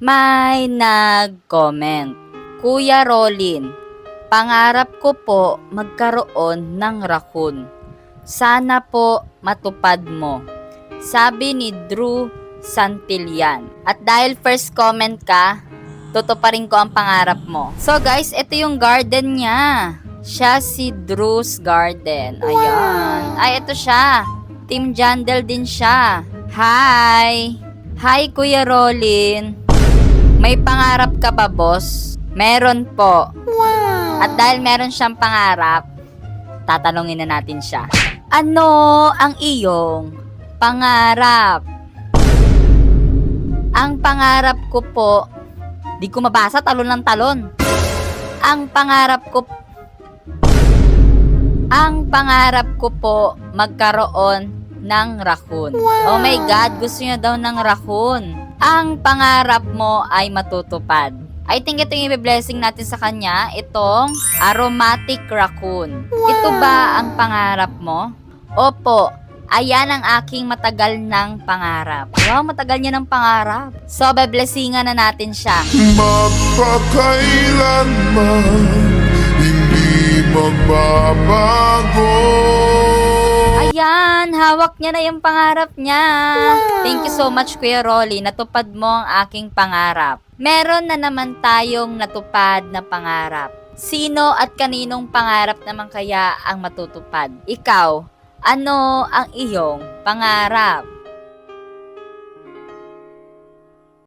May nag-comment. Kuya Rolin, pangarap ko po magkaroon ng raccoon. Sana po matupad mo. Sabi ni Drew Santillan. At dahil first comment ka, tutuparin ko ang pangarap mo. So guys, ito yung garden niya. Siya si Drew's Garden. Ayan. Ay, ito siya. Team Jandel din siya. Hi! Hi, Kuya Rolin. May pangarap ka ba, boss? Meron po. At dahil meron siyang pangarap, tatanungin na natin siya. Ano ang iyong pangarap? Ang pangarap ko po, di ko mabasa, talon ng talon. Ang pangarap ko ang pangarap ko po magkaroon ng raccoon. Oh my God, gusto niya daw ng raccoon. Ang pangarap mo ay matutupad. I think ito yung blessing natin sa kanya, itong aromatic raccoon. Ito ba ang pangarap mo? Opo, ayan ang aking matagal ng pangarap. Wow, matagal niya ng pangarap. So, beblessingan na natin siya. Magpakailanman Hindi magbabago Ayan, hawak niya na yung pangarap niya. Thank you so much, Kuya Rolly. Natupad mo ang aking pangarap. Meron na naman tayong natupad na pangarap. Sino at kaninong pangarap naman kaya ang matutupad? Ikaw, ano ang iyong pangarap?